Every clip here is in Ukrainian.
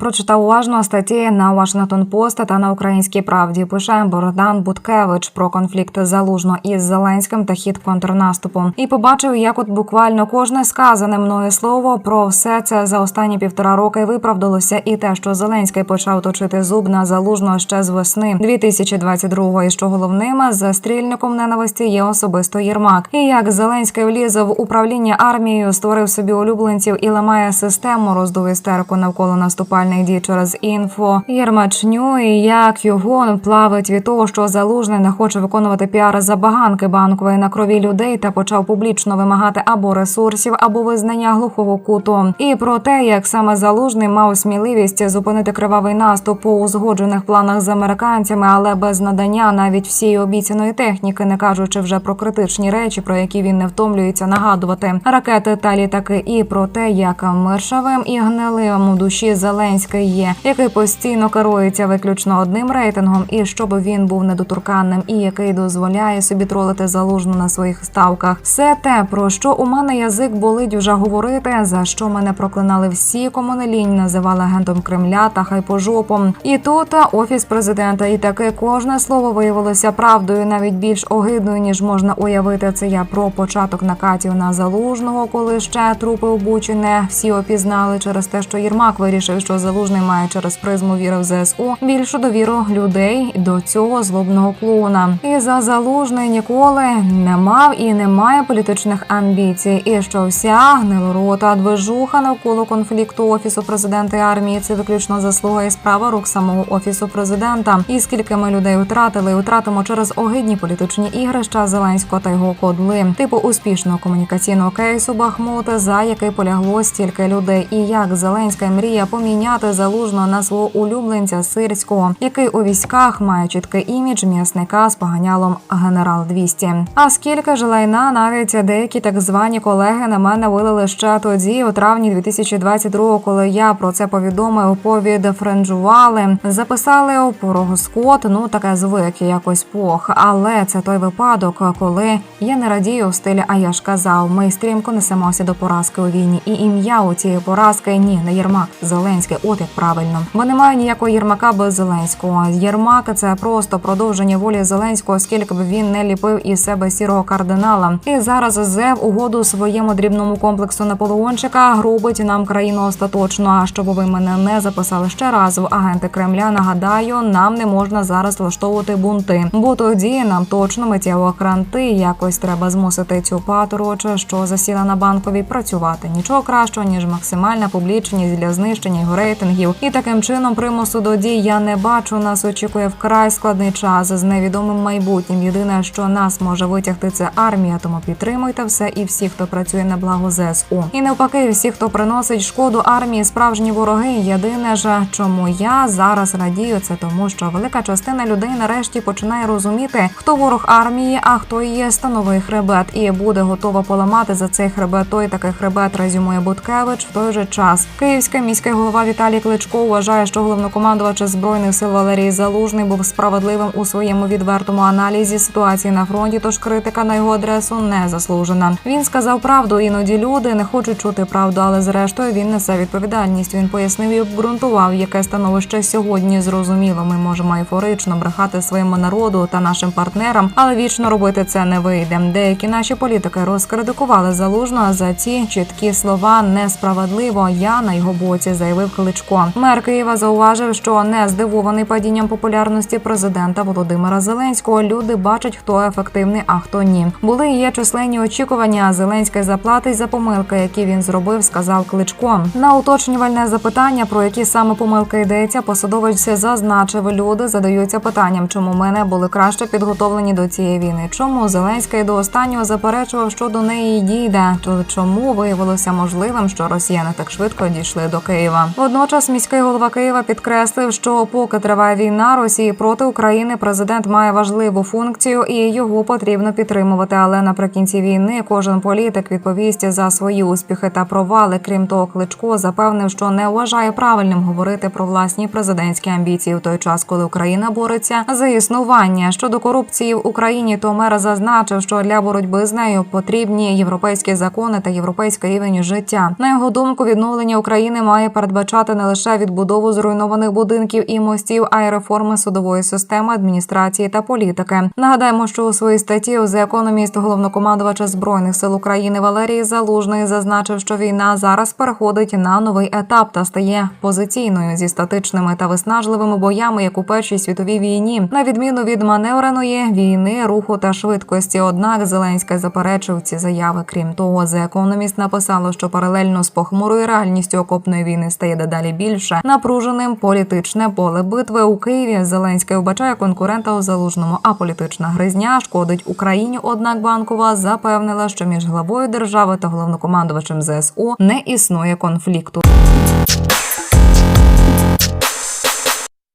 Прочитав уважно статті на Washington Post та на Українській правді. Пише Богдан Буткевич про конфлікт залужно із Зеленським та хід контрнаступу. І побачив, як от буквально кожне сказане мною слово про все це за останні півтора роки виправдалося, і те, що Зеленський почав точити зуб на залужно ще з весни 2022-го. І що головним застрільником ненависті є особисто Єрмак. І як Зеленський вліз в управління армією, створив собі улюбленців і ламає систему, роздув істерику навколо наступальних дій через інфо Єрмачню. І як його плавить від того, що залужний не хоче виконувати піар забаганки банкової на крові людей та почав публічно вимагати або ресурсів, або визнання глухого куту. І про те, як саме залужний мав сміливість зупинити кривавий наступ по узгоджених планах з американцями, але без надання навіть всієї обіцяної техніки, не кажучи вже про критичні речі, про які він не втомлюється нагадувати ракети та літаки, і про те, як миршавим і гнилим у душі Зеленський є, який постійно керується виключно одним рейтингом, і щоб він був недоторканним, і який дозволяє собі тролити залужну на своїх ставках. Все те, про що у мене язик болить вже говорити, за що мене проклинали всі, кому не лінь називали агентом Кремля та хайпожопом. І тут офіс президента, і таке кожне слово виявилося правдою, навіть більш огидною, ніж можна уявити. Це я про початок накатів на залужного, коли ще трупи у Бучі не всі опізнали через те, що Єрмак вирішив, що залужний має через призму віри в ЗСУ більшу довіру людей до цього злобного клоуна. І за залужний ніколи не мав і не має політичних амбіцій. І що вся гнилорота движуха навколо конфлікту офісу президента і армії це виключно заслуга і справа рук самого офісу президента. І скільки ми людей втратили, і втратимо через огидні політичні ігрища Зеленського та його кодли, типу успішного комунікаційного кейсу Бахмут, за який полягло стільки людей, і як Зеленська мрія поміняти залужно на свого улюбленця сирського, який у військах має чіткий імідж м'ясника з поганялом генерал 200 А скільки ж лайна навіть деякі так звані колеги на мене вилили ще тоді, у травні 2022-го, коли я про це повідомив, повідфренджували, записали у порогоскот, ну таке звик якось пох. Але це той випадок, коли я не радію в стилі, а я ж казав, ми стрімко несемося до поразки у війні. І ім'я у цієї поразки ні, не Єрмак, Зеленський. От як правильно. Бо немає ніякого Єрмака без Зеленського. Єрмак це просто продовження волі Зеленського, скільки б він не ліпив із себе сірого кардинала. І зараз ЗЕВ угоду своєму дрібному комплексу Наполеончика грубить нам країну остаточно. А щоб ви мене не записали ще раз в агенти Кремля, нагадаю, нам не можна зараз влаштовувати бунти, бо тоді нам точно миттєво кранти. Якось треба змусити цю патроче, що засіла на банковій, працювати. Нічого кращого ніж максимальна публічність для знищення його рейтингів. І таким чином примусу до дій я не бачу. Нас очікує вкрай складний час з невідомим майбутнім. Єдине, що нас може витягти, це армія. Тому підтримуйте все і всі, хто працює на благо ЗСУ. І навпаки, всі, хто приносить шкоду армії, справжні вороги. Єдине ж, чому я зараз радію, це тому, що велика частина людей нарешті починає розуміти, хто ворог армії, а хто є становий хребет, і буде готова поламати за цей хребет. Той такий хребет резюмує Буткевич в той же час. Київський міський голова Віталій Кличко вважає, що головнокомандувач збройних сил Валерій Залужний був справедливим у своєму відвертому аналізі ситуації на фронті. Тож критика на його адресу не заслужена. Він сказав правду. Іноді люди не хочуть чути правду, але зрештою він несе відповідальність. Він пояснив і обґрунтував, яке становище сьогодні зрозуміло. Ми можемо ейфорично брехати своєму народу та нашим партнерам, але вічно робити це не вийде. Деякі наші політики розкритикували залужно за ці чіткі слова. Несправедливо. Я на його боці заявив Кличко. Мер Києва зауважив, що не здивований падінням популярності президента Володимира Зеленського. Люди бачать, хто ефективний, а хто ні. Були і є численні очікування. Зеленський заплатить за помилки, які він зробив, сказав Кличко. На уточнювальне запитання, про які саме помилки йдеться, посадовець зазначив, люди задаються питанням, чому ми не були краще підготовлені до цієї війни. Чому Зеленський до останнього заперечував, що до неї дійде? То чому виявилося можливим, що росіяни так швидко дійшли до Києва? Водночас міський голова Києва підкреслив, що поки триває війна Росії проти України, президент має важливу функцію і його потрібно підтримувати. Але наприкінці війни кожен політик відповість за свої успіхи та провали. Крім того, кличко запевнив, що не вважає правильним говорити про власні президентські амбіції в той час, коли Україна бореться за існування щодо корупції в Україні. То мер зазначив, що для боротьби з нею потрібні європейські закони та європейський рівень життя. На його думку, відновлення України має передбачати фінансувати не лише відбудову зруйнованих будинків і мостів, а й реформи судової системи, адміністрації та політики. Нагадаємо, що у своїй статті The Economist головнокомандувача збройних сил України Валерій Залужний зазначив, що війна зараз переходить на новий етап та стає позиційною зі статичними та виснажливими боями, як у першій світовій війні, на відміну від маневреної війни, руху та швидкості. Однак Зеленський заперечив ці заяви. Крім того, The Economist написало, що паралельно з похмурою реальністю окопної війни стає дедалі більше напруженим політичне поле битви у Києві. Зеленський вбачає конкурента у залужному, а політична гризня шкодить Україні. Однак банкова запевнила, що між главою держави та головнокомандувачем ЗСУ не існує конфлікту.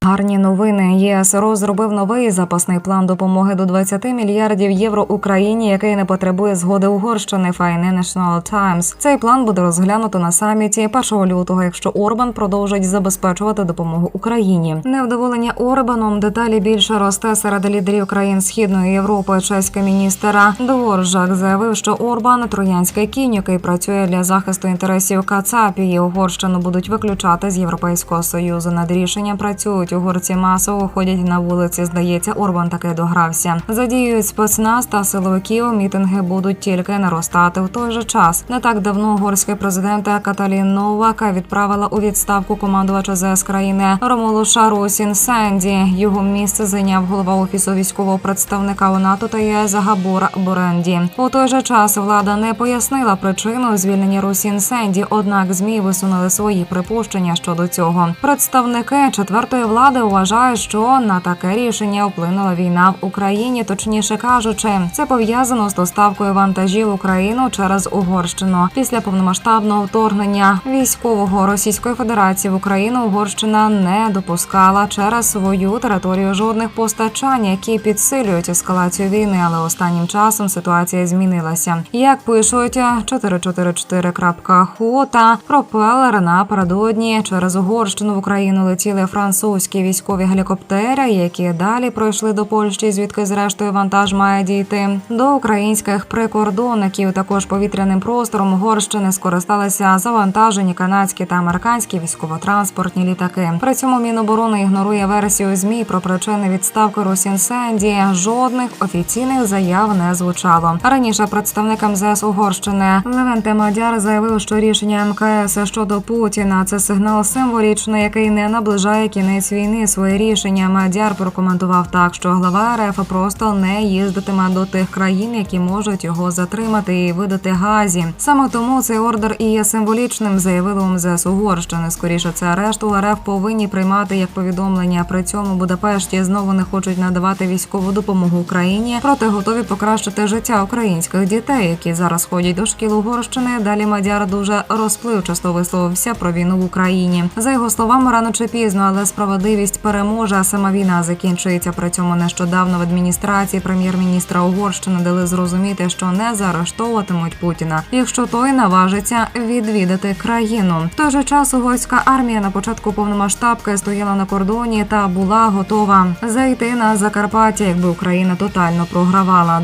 Гарні новини. ЄС розробив новий запасний план допомоги до 20 мільярдів євро Україні, який не потребує згоди Угорщини Financial Times. Цей план буде розглянуто на саміті 1 лютого, якщо Орбан продовжить забезпечувати допомогу Україні. Невдоволення Орбаном деталі більше росте серед лідерів країн Східної Європи. Чеський міністр Дворжак заявив, що Орбан троянський кінь, який працює для захисту інтересів Кацапії. Угорщину будуть виключати з Європейського союзу. Над рішенням працюють угорці масово ходять на вулиці. Здається, Орбан таки догрався. Задіюють спецназ та силовиків. Мітинги будуть тільки наростати в той же час. Не так давно угорський президент Каталін Новака відправила у відставку командувача ЗС країни Ромолуша Русін Сенді. Його місце зайняв голова офісу військового представника у НАТО та ЄС Габор Боренді. У той же час влада не пояснила причину звільнення Русін Сенді. Однак змі висунули свої припущення щодо цього. Представники четвертої влади вважають, що на таке рішення вплинула війна в Україні. Точніше кажучи, це пов'язано з доставкою вантажів в Україну через Угорщину. Після повномасштабного вторгнення військового Російської Федерації в Україну Угорщина не допускала через свою територію жодних постачань, які підсилюють ескалацію війни. Але останнім часом ситуація змінилася. Як пишуть 444.ху та пропелер напередодні через Угорщину в Україну летіли французькі військові гелікоптери, які далі пройшли до Польщі, звідки зрештою вантаж має дійти до українських прикордонників. Також повітряним простором Угорщини скористалися завантажені канадські та американські військово-транспортні літаки. При цьому Міноборони ігнорує версію змі про причини відставки Росінсенді. Жодних офіційних заяв не звучало. Раніше представник МЗС Угорщини Левенте Мадяр заявив, що рішення МКС щодо Путіна це сигнал символічний, який не наближає кінець війни. Своє рішення Мадяр прокоментував так, що глава РФ просто не їздитиме до тих країн, які можуть його затримати і видати газі. Саме тому цей ордер і є символічним, заявили МЗС Угорщини. Скоріше це арешт у РФ повинні приймати як повідомлення. При цьому Будапешті знову не хочуть надавати військову допомогу Україні, проте готові покращити життя українських дітей, які зараз ходять до шкіл Угорщини. Далі Мадяр дуже розпливчасто висловився про війну в Україні. За його словами, рано чи пізно, але справедливість переможе. А сама війна закінчується. При цьому нещодавно в адміністрації прем'єр-міністра Угорщини дали зрозуміти, що не заарештовуватимуть Путіна, якщо той наважиться відвідати країну. В той же час угорська армія на початку повномасштабки стояла на кордоні та була готова зайти на Закарпаття, якби Україна тотально програвала.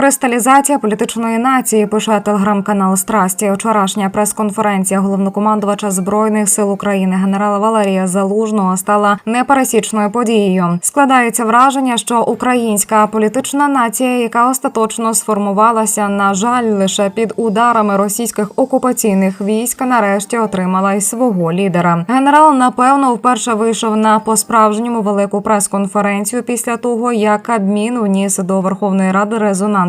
Кристалізація політичної нації пише телеграм-канал Страсті. Вчорашня прес-конференція головнокомандувача збройних сил України генерала Валерія Залужного стала непересічною подією. Складається враження, що українська політична нація, яка остаточно сформувалася, на жаль, лише під ударами російських окупаційних військ, нарешті отримала й свого лідера. Генерал напевно вперше вийшов на по-справжньому велику прес-конференцію після того, як Кабмін вніс до Верховної Ради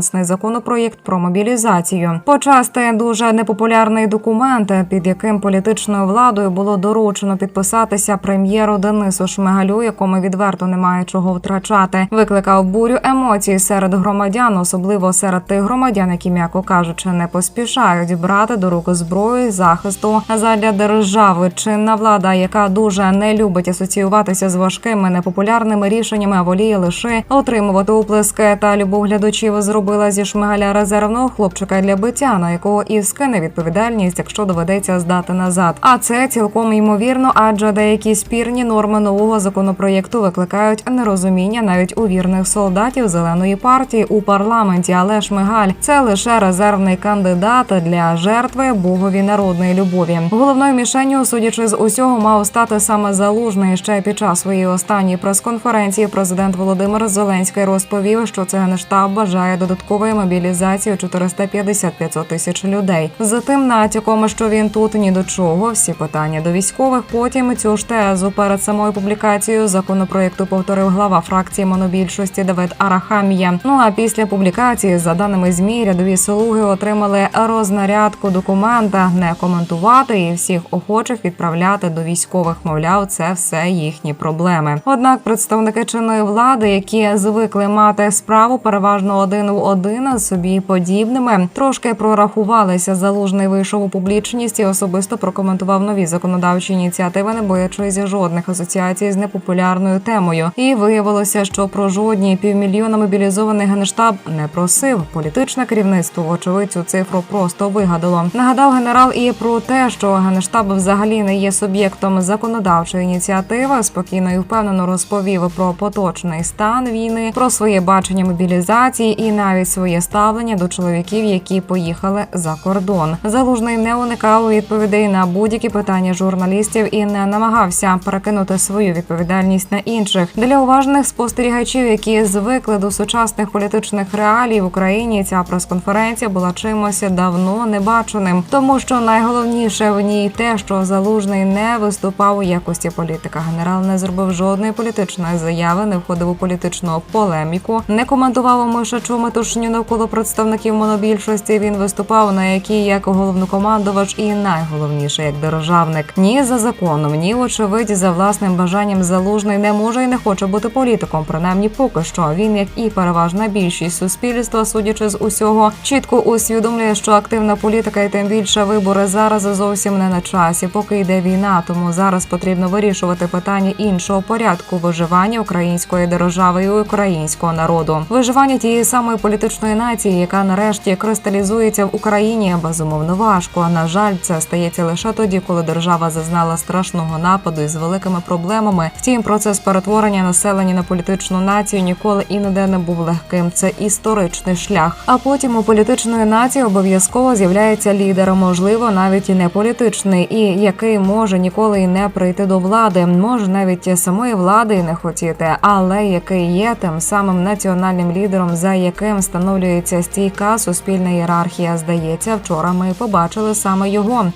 резонансний законопроєкт про мобілізацію. Почасти дуже непопулярний документ, під яким політичною владою було доручено підписатися прем'єру Денису Шмигалю, якому відверто немає чого втрачати. Викликав бурю емоцій серед громадян, особливо серед тих громадян, які м'яко кажучи, не поспішають брати до рук зброю захисту задля держави. Чинна влада, яка дуже не любить асоціюватися з важкими непопулярними рішеннями, воліє лише отримувати оплески та любов глядачів, зробила зробила зі шмигаля резервного хлопчика для биття, на якого і скине відповідальність, якщо доведеться здати назад. А це цілком ймовірно, адже деякі спірні норми нового законопроєкту викликають нерозуміння навіть у вірних солдатів зеленої партії у парламенті. Але Шмигаль це лише резервний кандидат для жертви богові народної любові. Головною мішенню, судячи з усього, мав стати саме залужний. Ще під час своєї останньої прес-конференції президент Володимир Зеленський розповів, що це генштаб бажає додаткової мобілізації у 450-500 тисяч людей. За тим натяком, що він тут ні до чого, всі питання до військових. Потім цю ж тезу перед самою публікацією законопроекту повторив глава фракції монобільшості Давид Арахамія. Ну а після публікації, за даними змі, рядові слуги отримали рознарядку документа не коментувати і всіх охочих відправляти до військових. Мовляв, це все їхні проблеми. Однак представники чинної влади, які звикли мати справу переважно один в один собі подібними, трошки прорахувалися. Залужний вийшов у публічність і особисто прокоментував нові законодавчі ініціативи, не боячись жодних асоціацій з непопулярною темою. І виявилося, що про жодні півмільйона мобілізованих генштаб не просив. Політичне керівництво, вочевидь, цю цифру просто вигадало. Нагадав генерал і про те, що генштаб взагалі не є суб'єктом законодавчої ініціативи. Спокійно і впевнено розповів про поточний стан війни, про своє бачення мобілізації і навіть своє ставлення до чоловіків, які поїхали за кордон. Залужний не уникав відповідей на будь-які питання журналістів і не намагався перекинути свою відповідальність на інших. Для уважних спостерігачів, які звикли до сучасних політичних реалій в Україні, ця прес-конференція була чимось давно небаченим, тому що найголовніше в ній те, що залужний не виступав у якості політика. Генерал не зробив жодної політичної заяви, не входив у політичну полеміку, не коментував мишачу метушню навколо представників монобільшості. Він виступав на якій як головнокомандувач і найголовніше як державник. Ні за законом, ні вочевидь за власним бажанням залужний не може і не хоче бути політиком. Принаймні, поки що він, як і переважна більшість суспільства, судячи з усього, чітко усвідомлює, що активна політика і тим більше вибори зараз зовсім не на часі, поки йде війна. Тому зараз потрібно вирішувати питання іншого порядку виживання української держави і українського народу, виживання тієї самої політичної нації, яка нарешті кристалізується в Україні, безумовно важко. На жаль, це стається лише тоді, коли держава зазнала страшного нападу із великими проблемами. Втім, процес перетворення населення на політичну націю ніколи і ніде не був легким. Це історичний шлях. А потім у політичної нації обов'язково з'являється лідер, можливо, навіть і не політичний, і який може ніколи і не прийти до влади, може навіть самої влади і не хотіти, але який є тим самим національним лідером, за яким встановлюється стійка суспільна ієрархія. Здається, вчора ми побачили саме його.